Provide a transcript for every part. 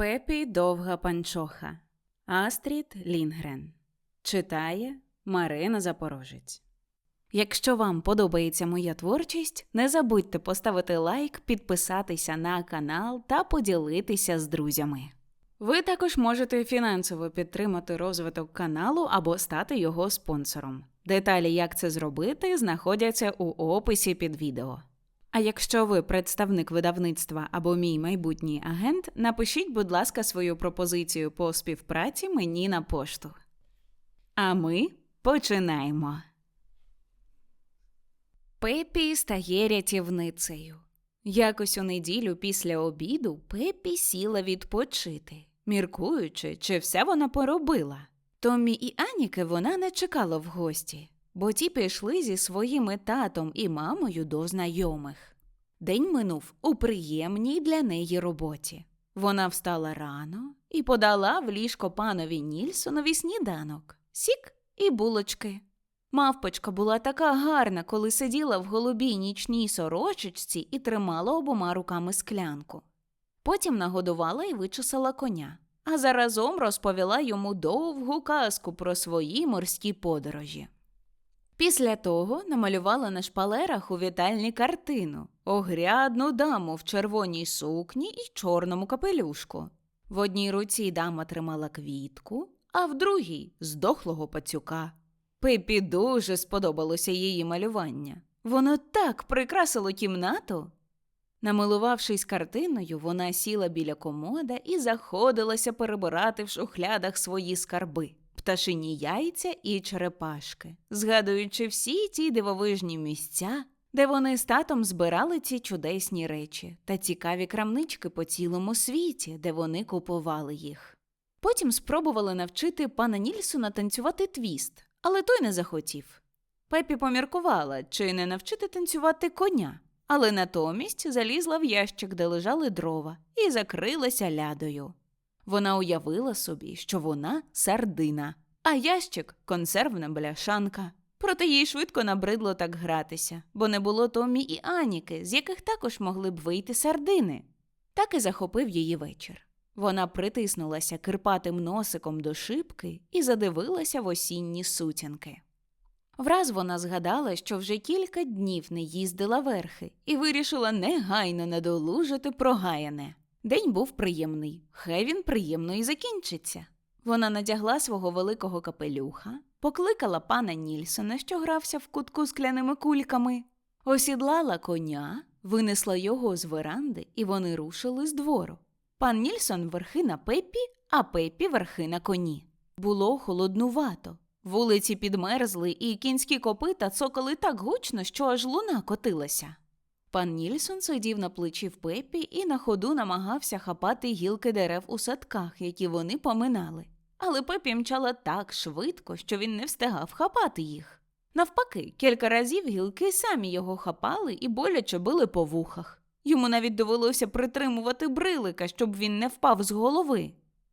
Пепі довга панчоха. Астрід Лінгрен. Читає Марина Запорожець. Якщо вам подобається моя творчість, не забудьте поставити лайк, підписатися на канал та поділитися з друзями. Ви також можете фінансово підтримати розвиток каналу або стати його спонсором. Деталі, як це зробити, знаходяться у описі під відео. А якщо ви представник видавництва або мій майбутній агент, напишіть, будь ласка, свою пропозицію по співпраці мені на пошту. А ми починаємо. Пепі стає рятівницею. Якось у неділю після обіду Пепі сіла відпочити, міркуючи, чи все вона поробила. Томмі і Аніки вона не чекала в гості, бо ті пішли зі своїми татом і мамою до знайомих. День минув у приємній для неї роботі. Вона встала рано і подала в ліжко панові Нільсонові сніданок, сік і булочки. Мавпочка була така гарна, коли сиділа в голубій нічній сорочечці і тримала обома руками склянку. Потім нагодувала і вичесала коня, а заразом розповіла йому довгу казку про свої морські подорожі. Після того намалювала на шпалерах у вітальні картину огрядну даму в червоній сукні і чорному капелюшку. В одній руці дама тримала квітку, а в другій здохлого пацюка. Пепі дуже сподобалося її малювання. Воно так прикрасило кімнату. Намилувавшись картиною, вона сіла біля комода і заходилася перебирати в шухлядах свої скарби пташині яйця і черепашки, згадуючи всі ті дивовижні місця, де вони з татом збирали ці чудесні речі та цікаві крамнички по цілому світі, де вони купували їх. Потім спробували навчити пана Нільсона танцювати твіст, але той не захотів. Пепі поміркувала, чи не навчити танцювати коня, але натомість залізла в ящик, де лежали дрова, і закрилася лядою. Вона уявила собі, що вона сардина, а ящик консервна бляшанка. Проте їй швидко набридло так гратися, бо не було Томі і Аніки, з яких також могли б вийти сардини. Так і захопив її вечір. Вона притиснулася кирпатим носиком до шибки і задивилася в осінні сутінки. Враз вона згадала, що вже кілька днів не їздила верхи, і вирішила негайно надолужити прогаяне. День був приємний, хай він приємно і закінчиться. Вона надягла свого великого капелюха, покликала пана Нільсона, що грався в кутку скляними кульками, осідлала коня, винесла його з веранди, і вони рушили з двору. Пан Нільсон верхи на пепі, а пепі верхи на коні. Було холоднувато. Вулиці підмерзли, і кінські копита цокали так гучно, що аж луна котилася. Пан Нільсон сидів на плечі в пепі і на ходу намагався хапати гілки дерев у садках, які вони поминали. Але пепі мчала так швидко, що він не встигав хапати їх. Навпаки, кілька разів гілки самі його хапали і боляче били по вухах. Йому навіть довелося притримувати брилика, щоб він не впав з голови.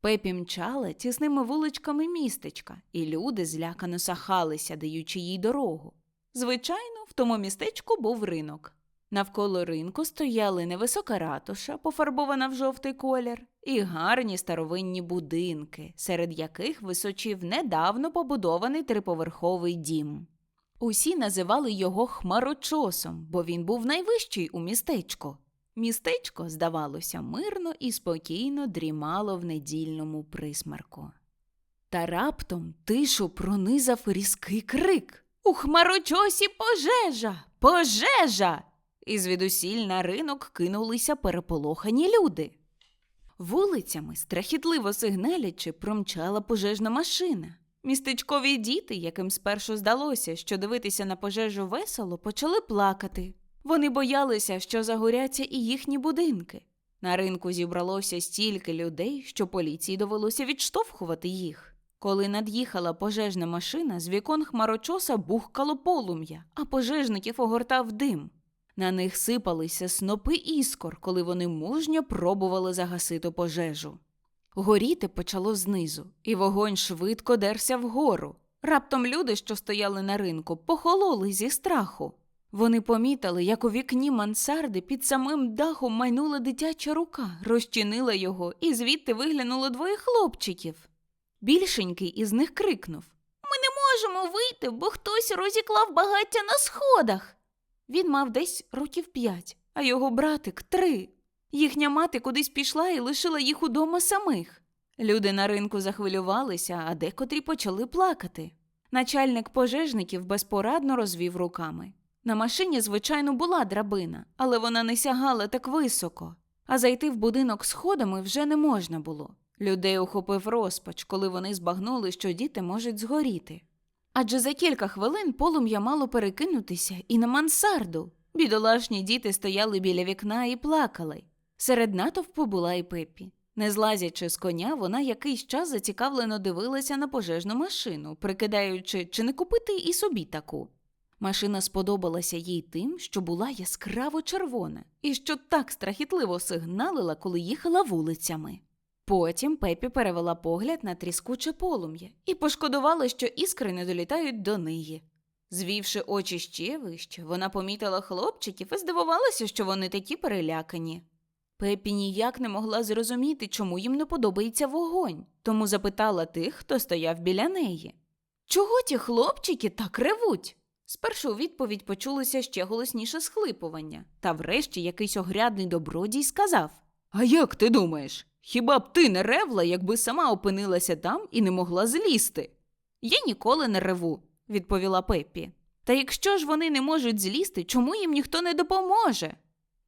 Пепі мчала тісними вуличками містечка, і люди злякано сахалися, даючи їй дорогу. Звичайно, в тому містечку був ринок. Навколо ринку стояли невисока ратуша, пофарбована в жовтий колір, і гарні старовинні будинки, серед яких височив недавно побудований триповерховий дім. Усі називали його хмарочосом, бо він був найвищий у містечку. Містечко, здавалося, мирно і спокійно дрімало в недільному присмарку. Та раптом тишу пронизав різкий крик У хмарочосі пожежа! Пожежа! І звідусіль на ринок кинулися переполохані люди. Вулицями, страхітливо сигналячи, промчала пожежна машина. Містечкові діти, яким спершу здалося, що дивитися на пожежу весело, почали плакати. Вони боялися, що загоряться і їхні будинки. На ринку зібралося стільки людей, що поліції довелося відштовхувати їх. Коли над'їхала пожежна машина, з вікон хмарочоса бухкало полум'я, а пожежників огортав дим. На них сипалися снопи іскор, коли вони мужньо пробували загасити пожежу. Горіти почало знизу, і вогонь швидко дерся вгору. Раптом люди, що стояли на ринку, похололи зі страху. Вони помітили, як у вікні мансарди під самим дахом майнула дитяча рука, розчинила його, і звідти виглянуло двоє хлопчиків. Більшенький із них крикнув Ми не можемо вийти, бо хтось розіклав багаття на сходах. Він мав десь років п'ять, а його братик три. Їхня мати кудись пішла і лишила їх удома самих. Люди на ринку захвилювалися, а декотрі почали плакати. Начальник пожежників безпорадно розвів руками. На машині, звичайно, була драбина, але вона не сягала так високо, а зайти в будинок сходами вже не можна було. Людей охопив розпач, коли вони збагнули, що діти можуть згоріти. Адже за кілька хвилин полум'я мало перекинутися і на мансарду. Бідолашні діти стояли біля вікна і плакали. Серед натовпу була і Пеппі. Не злазячи з коня, вона якийсь час зацікавлено дивилася на пожежну машину, прикидаючи, чи не купити і собі таку. Машина сподобалася їй тим, що була яскраво червона і що так страхітливо сигналила, коли їхала вулицями. Потім Пепі перевела погляд на тріскуче полум'я і пошкодувала, що іскри не долітають до неї. Звівши очі ще вище, вона помітила хлопчиків і здивувалася, що вони такі перелякані. Пепі ніяк не могла зрозуміти, чому їм не подобається вогонь, тому запитала тих, хто стояв біля неї. Чого ті хлопчики так ревуть? Спершу у відповідь почулося ще голосніше схлипування, та врешті якийсь огрядний добродій сказав А як ти думаєш? Хіба б ти не ревла, якби сама опинилася там і не могла злізти? Я ніколи не реву, відповіла Пеппі. Та якщо ж вони не можуть злізти, чому їм ніхто не допоможе?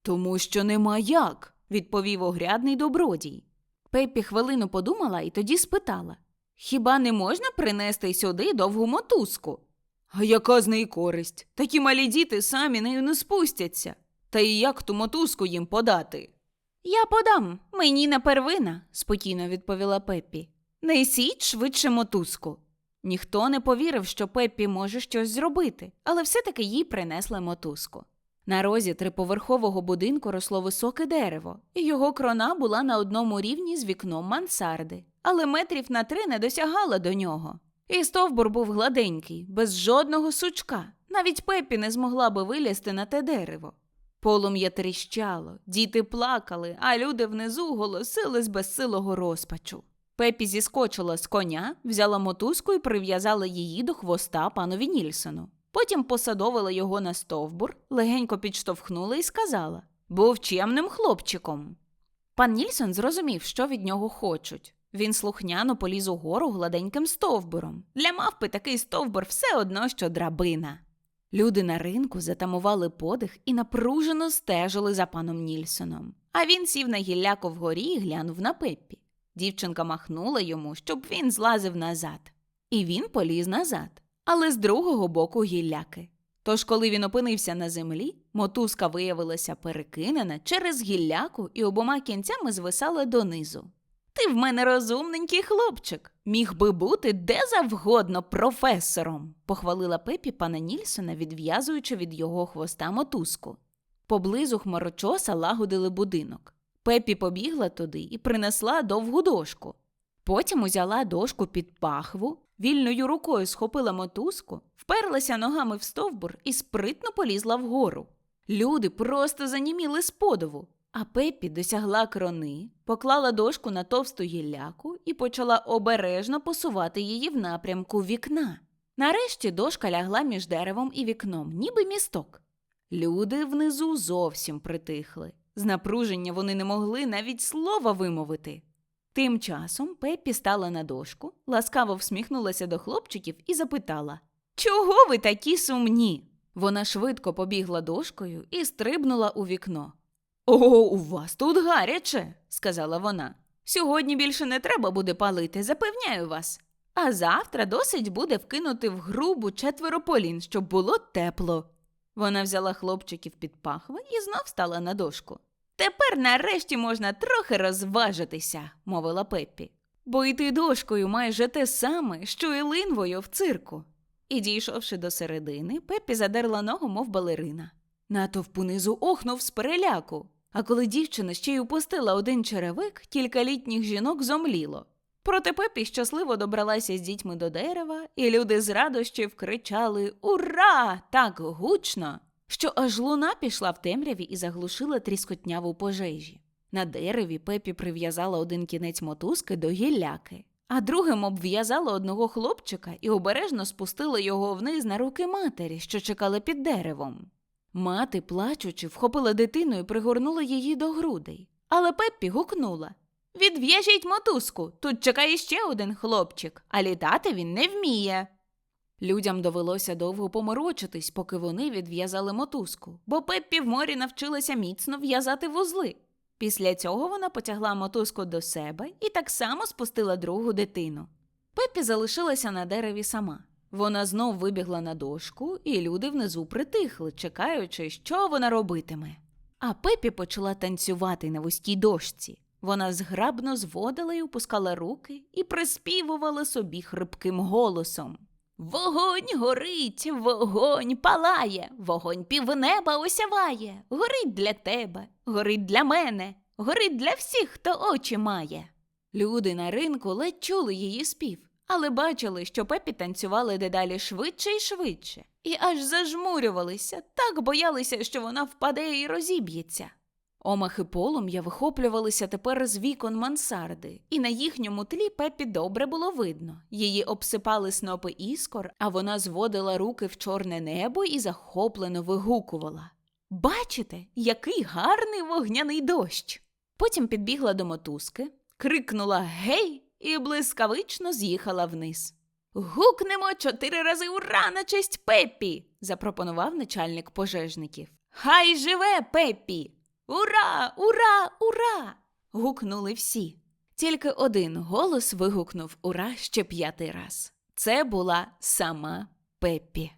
Тому що нема як, відповів огрядний добродій. Пеппі хвилину подумала і тоді спитала Хіба не можна принести сюди довгу мотузку? А яка з неї користь? Такі малі діти самі нею не спустяться. Та і як ту мотузку їм подати? Я подам, мені не первина, спокійно відповіла Пеппі. Несіть швидше мотузку. Ніхто не повірив, що Пеппі може щось зробити, але все-таки їй принесли мотузку. На розі триповерхового будинку росло високе дерево, і його крона була на одному рівні з вікном мансарди, але метрів на три не досягала до нього. І стовбур був гладенький, без жодного сучка. Навіть Пеппі не змогла би вилізти на те дерево. Полум'я тріщало, діти плакали, а люди внизу голосили з безсилого розпачу. Пепі зіскочила з коня, взяла мотузку і прив'язала її до хвоста панові Нільсону. Потім посадовила його на стовбур, легенько підштовхнула і сказала був чемним хлопчиком. Пан Нільсон зрозумів, що від нього хочуть. Він слухняно поліз угору гладеньким стовбуром. Для мавпи такий стовбур все одно, що драбина. Люди на ринку затамували подих і напружено стежили за паном Нільсоном. А він сів на гілляко вгорі і глянув на Пеппі. Дівчинка махнула йому, щоб він злазив назад. І він поліз назад, але з другого боку гілляки. Тож, коли він опинився на землі, мотузка виявилася перекинена через гілляку і обома кінцями звисала донизу. Ти в мене розумненький хлопчик. Міг би бути де завгодно професором, похвалила Пепі пана Нільсона, відв'язуючи від його хвоста мотузку. Поблизу хмарочоса лагодили будинок. Пепі побігла туди і принесла довгу дошку. Потім узяла дошку під пахву, вільною рукою схопила мотузку, вперлася ногами в стовбур і спритно полізла вгору. Люди просто заніміли з подиву. А Пеппі досягла крони, поклала дошку на товсту гілляку і почала обережно посувати її в напрямку вікна. Нарешті дошка лягла між деревом і вікном, ніби місток. Люди внизу зовсім притихли. З напруження вони не могли навіть слова вимовити. Тим часом Пеппі стала на дошку, ласкаво всміхнулася до хлопчиків і запитала Чого ви такі сумні? Вона швидко побігла дошкою і стрибнула у вікно. О, у вас тут гаряче, сказала вона. Сьогодні більше не треба буде палити, запевняю вас. А завтра досить буде вкинути в грубу четверо полін, щоб було тепло. Вона взяла хлопчиків під пахви і знов стала на дошку. Тепер нарешті можна трохи розважитися, мовила Пеппі, бо йти дошкою майже те саме, що і линвою в цирку. І, дійшовши до середини, Пеппі задерла ногу, мов балерина. Натовп унизу охнув з переляку. А коли дівчина ще й упустила один черевик, кілька літніх жінок зомліло. Проте Пепі щасливо добралася з дітьми до дерева, і люди з радощів кричали Ура! так гучно, що аж луна пішла в темряві і заглушила тріскотняву пожежі. На дереві Пепі прив'язала один кінець мотузки до гілляки, а другим обв'язала одного хлопчика і обережно спустила його вниз на руки матері, що чекала під деревом. Мати, плачучи, вхопила дитину і пригорнула її до грудей. Але Пеппі гукнула Відв'яжіть мотузку, тут чекає ще один хлопчик, а літати він не вміє. Людям довелося довго поморочитись, поки вони відв'язали мотузку, бо Пеппі в морі навчилася міцно в'язати вузли. Після цього вона потягла мотузку до себе і так само спустила другу дитину. Пеппі залишилася на дереві сама. Вона знов вибігла на дошку, і люди внизу притихли, чекаючи, що вона робитиме. А Пепі почала танцювати на вузькій дошці. Вона зграбно зводила і опускала руки і приспівувала собі хрипким голосом. Вогонь горить, вогонь палає, вогонь півнеба осяває, горить для тебе, горить для мене, горить для всіх, хто очі має. Люди на ринку ледь чули її спів, але бачили, що Пепі танцювали дедалі швидше і швидше, і аж зажмурювалися, так боялися, що вона впаде і розіб'ється. Омахи полум'я вихоплювалися тепер з вікон мансарди, і на їхньому тлі Пепі добре було видно. Її обсипали снопи іскор, а вона зводила руки в чорне небо і захоплено вигукувала. Бачите, який гарний вогняний дощ. Потім підбігла до мотузки, крикнула Гей! І блискавично з'їхала вниз. Гукнемо чотири рази ура на честь Пеппі, запропонував начальник пожежників. Хай живе Пеппі! Ура, ура, ура! гукнули всі. Тільки один голос вигукнув ура ще п'ятий раз. Це була сама Пеппі.